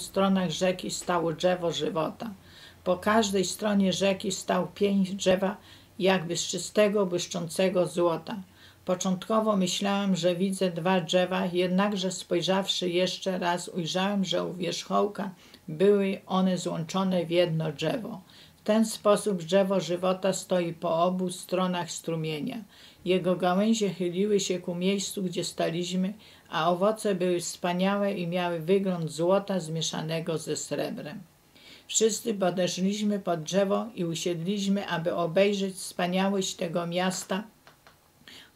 stronach rzeki stało drzewo żywota. Po każdej stronie rzeki stał pień drzewa, jakby z czystego, błyszczącego złota. Początkowo myślałem, że widzę dwa drzewa, jednakże spojrzawszy jeszcze raz, ujrzałem, że u wierzchołka były one złączone w jedno drzewo. W ten sposób drzewo żywota stoi po obu stronach strumienia. Jego gałęzie chyliły się ku miejscu, gdzie staliśmy, a owoce były wspaniałe i miały wygląd złota zmieszanego ze srebrem. Wszyscy podeszliśmy pod drzewo i usiedliśmy, aby obejrzeć wspaniałość tego miasta,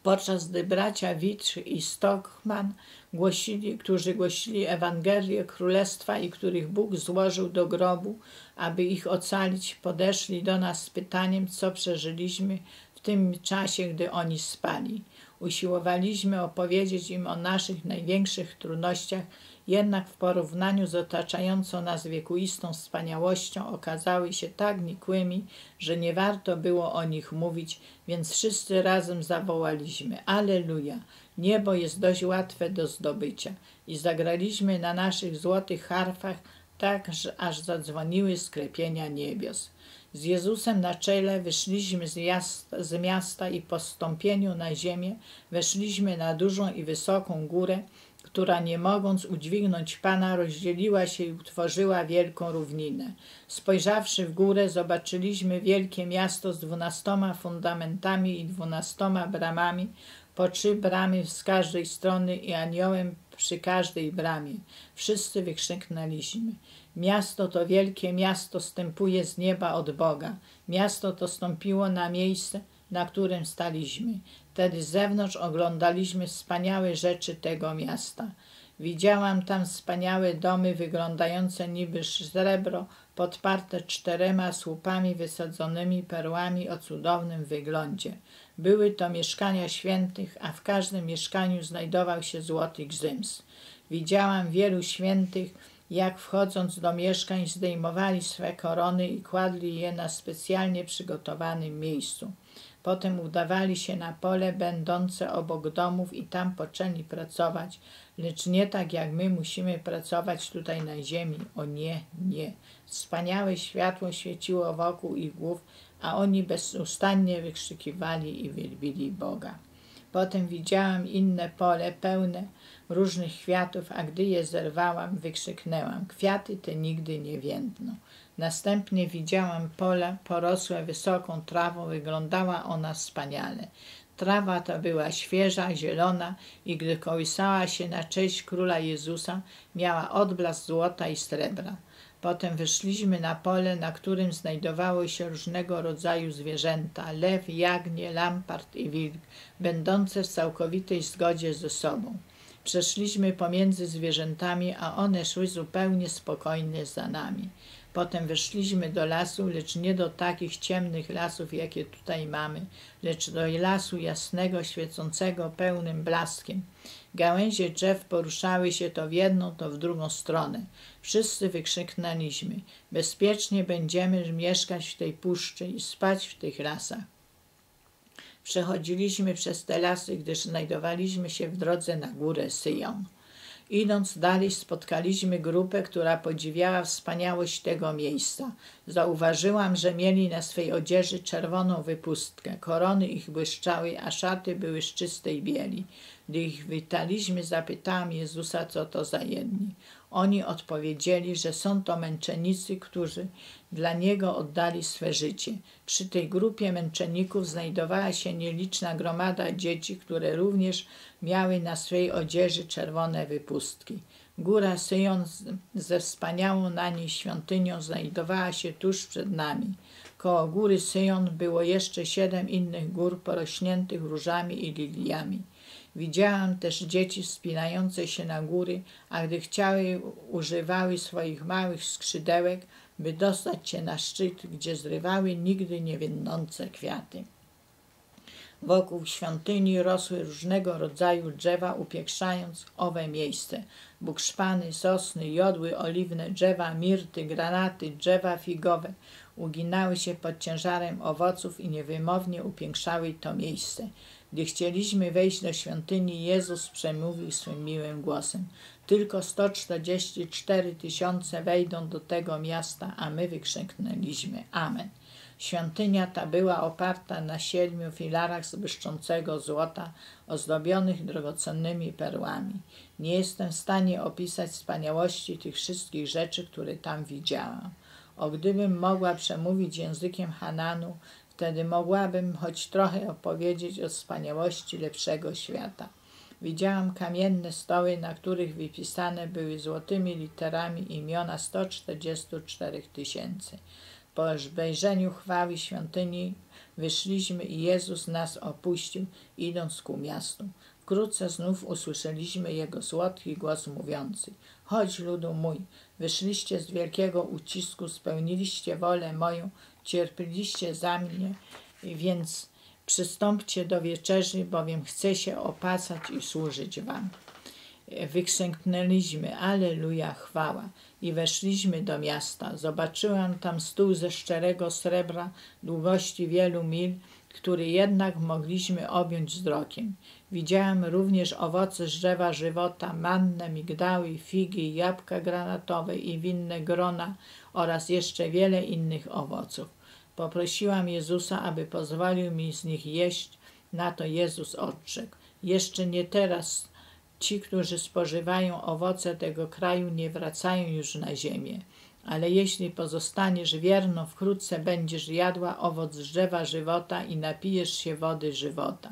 podczas gdy bracia Witr i Stockman, głosili, którzy głosili Ewangelię Królestwa i których Bóg złożył do grobu, aby ich ocalić, podeszli do nas z pytaniem, co przeżyliśmy w tym czasie, gdy oni spali. Usiłowaliśmy opowiedzieć im o naszych największych trudnościach, jednak w porównaniu z otaczającą nas wiekuistą wspaniałością okazały się tak nikłymi, że nie warto było o nich mówić, więc wszyscy razem zawołaliśmy Aleluja! Niebo jest dość łatwe do zdobycia i zagraliśmy na naszych złotych harfach tak, że aż zadzwoniły sklepienia niebios. Z Jezusem na czele wyszliśmy z, miasta, z miasta i po stąpieniu na ziemię weszliśmy na dużą i wysoką górę, która nie mogąc udźwignąć Pana rozdzieliła się i utworzyła wielką równinę. Spojrzawszy w górę zobaczyliśmy wielkie miasto z dwunastoma fundamentami i dwunastoma bramami, po trzy bramy z każdej strony i aniołem przy każdej bramie. Wszyscy wykrzyknęliśmy. Miasto to wielkie miasto stępuje z nieba od Boga. Miasto to stąpiło na miejsce, na którym staliśmy. Wtedy z zewnątrz oglądaliśmy wspaniałe rzeczy tego miasta. Widziałam tam wspaniałe domy wyglądające niby srebro, podparte czterema słupami wysadzonymi perłami o cudownym wyglądzie. Były to mieszkania świętych, a w każdym mieszkaniu znajdował się złoty gzyms. Widziałam wielu świętych, jak wchodząc do mieszkań zdejmowali swe korony i kładli je na specjalnie przygotowanym miejscu. Potem udawali się na pole będące obok domów i tam poczęli pracować, lecz nie tak jak my musimy pracować tutaj na ziemi. O nie, nie. Wspaniałe światło świeciło wokół ich głów, a oni bezustannie wykrzykiwali i wielbili Boga. Potem widziałam inne pole pełne różnych kwiatów, a gdy je zerwałam, wykrzyknęłam: Kwiaty te nigdy nie więdną. Następnie widziałam pola porosłe wysoką trawą, wyglądała ona wspaniale. Trawa ta była świeża, zielona i gdy kołysała się na cześć króla Jezusa, miała odblask złota i srebra. Potem wyszliśmy na pole, na którym znajdowały się różnego rodzaju zwierzęta lew, jagnię, lampart i wilk, będące w całkowitej zgodzie ze sobą. Przeszliśmy pomiędzy zwierzętami, a one szły zupełnie spokojnie za nami. Potem weszliśmy do lasu, lecz nie do takich ciemnych lasów, jakie tutaj mamy, lecz do lasu jasnego, świecącego, pełnym blaskiem. Gałęzie drzew poruszały się to w jedną, to w drugą stronę. Wszyscy wykrzyknęliśmy: Bezpiecznie będziemy mieszkać w tej puszczy i spać w tych lasach. Przechodziliśmy przez te lasy, gdyż znajdowaliśmy się w drodze na górę Syjon. Idąc dalej spotkaliśmy grupę, która podziwiała wspaniałość tego miejsca. Zauważyłam, że mieli na swej odzieży czerwoną wypustkę. Korony ich błyszczały, a szaty były z czystej bieli. Gdy ich witaliśmy, zapytałam Jezusa, co to za jedni. Oni odpowiedzieli, że są to męczennicy, którzy dla Niego oddali swe życie. Przy tej grupie męczenników znajdowała się nieliczna gromada dzieci, które również miały na swej odzieży czerwone wypustki. Góra Syjon ze wspaniałą na niej świątynią znajdowała się tuż przed nami. Koło góry Syjon było jeszcze siedem innych gór porośniętych różami i liliami. Widziałam też dzieci wspinające się na góry, a gdy chciały, używały swoich małych skrzydełek, by dostać się na szczyt, gdzie zrywały nigdy nie więdnące kwiaty. Wokół świątyni rosły różnego rodzaju drzewa, upiększając owe miejsce. Bukszpany, sosny, jodły, oliwne, drzewa, mirty, granaty, drzewa figowe uginały się pod ciężarem owoców i niewymownie upiększały to miejsce. Gdy chcieliśmy wejść do świątyni, Jezus przemówił swym miłym głosem. Tylko 144 tysiące wejdą do tego miasta, a my wykrzyknęliśmy Amen. Świątynia ta była oparta na siedmiu filarach z błyszczącego złota, ozdobionych drogocennymi perłami. Nie jestem w stanie opisać wspaniałości tych wszystkich rzeczy, które tam widziałam. O gdybym mogła przemówić językiem Hananu, wtedy mogłabym choć trochę opowiedzieć o wspaniałości lepszego świata. Widziałam kamienne stoły, na których wypisane były złotymi literami imiona 144 tysięcy. Po obejrzeniu chwały świątyni wyszliśmy i Jezus nas opuścił, idąc ku miastu. Wkrótce znów usłyszeliśmy Jego słodki głos mówiący Chodź, ludu mój, wyszliście z wielkiego ucisku, spełniliście wolę moją, cierpiliście za mnie, więc przystąpcie do wieczerzy, bowiem chcę się opasać i służyć wam. Wykrzyknęliśmy, Aleluja, chwała i weszliśmy do miasta. Zobaczyłam tam stół ze szczerego srebra długości wielu mil, który jednak mogliśmy objąć wzrokiem. Widziałam również owoce z drzewa żywota, mannę, migdały, figi, jabłka granatowe i winne grona oraz jeszcze wiele innych owoców. Poprosiłam Jezusa, aby pozwolił mi z nich jeść. Na to Jezus odrzekł. Jeszcze nie teraz ci, którzy spożywają owoce tego kraju, nie wracają już na ziemię. Ale jeśli pozostaniesz wierną, wkrótce będziesz jadła owoc drzewa żywota i napijesz się wody żywota.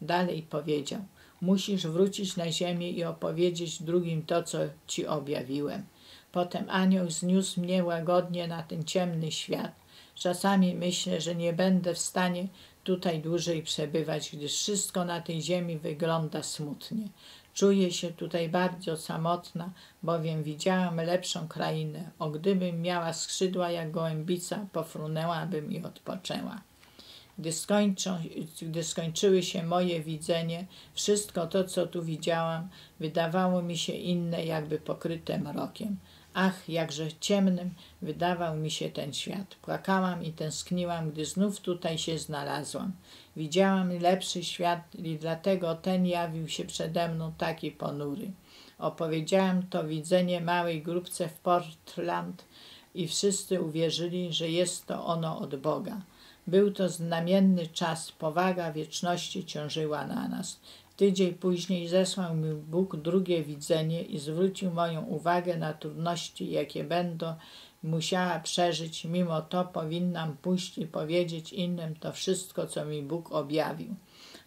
Dalej powiedział, musisz wrócić na ziemię i opowiedzieć drugim to, co ci objawiłem. Potem anioł zniósł mnie łagodnie na ten ciemny świat. Czasami myślę, że nie będę w stanie tutaj dłużej przebywać, gdyż wszystko na tej ziemi wygląda smutnie. Czuję się tutaj bardzo samotna, bowiem widziałam lepszą krainę. O gdybym miała skrzydła jak gołębica, pofrunęłabym i odpoczęła. Gdy, skończą, gdy skończyły się moje widzenie, wszystko to, co tu widziałam, wydawało mi się inne, jakby pokryte mrokiem. Ach, jakże ciemnym wydawał mi się ten świat. Płakałam i tęskniłam, gdy znów tutaj się znalazłam. Widziałam lepszy świat i dlatego ten jawił się przede mną taki ponury. Opowiedziałam to widzenie małej grupce w Portland i wszyscy uwierzyli, że jest to ono od Boga. Był to znamienny czas, powaga wieczności ciążyła na nas. Tydzień później zesłał mi Bóg drugie widzenie i zwrócił moją uwagę na trudności, jakie będą musiała przeżyć. Mimo to powinnam pójść i powiedzieć innym to wszystko, co mi Bóg objawił.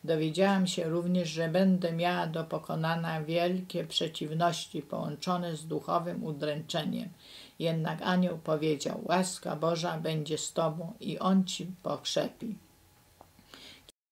Dowiedziałam się również, że będę miała do pokonania wielkie przeciwności połączone z duchowym udręczeniem. Jednak anioł powiedział, łaska Boża będzie z tobą i on ci pokrzepi.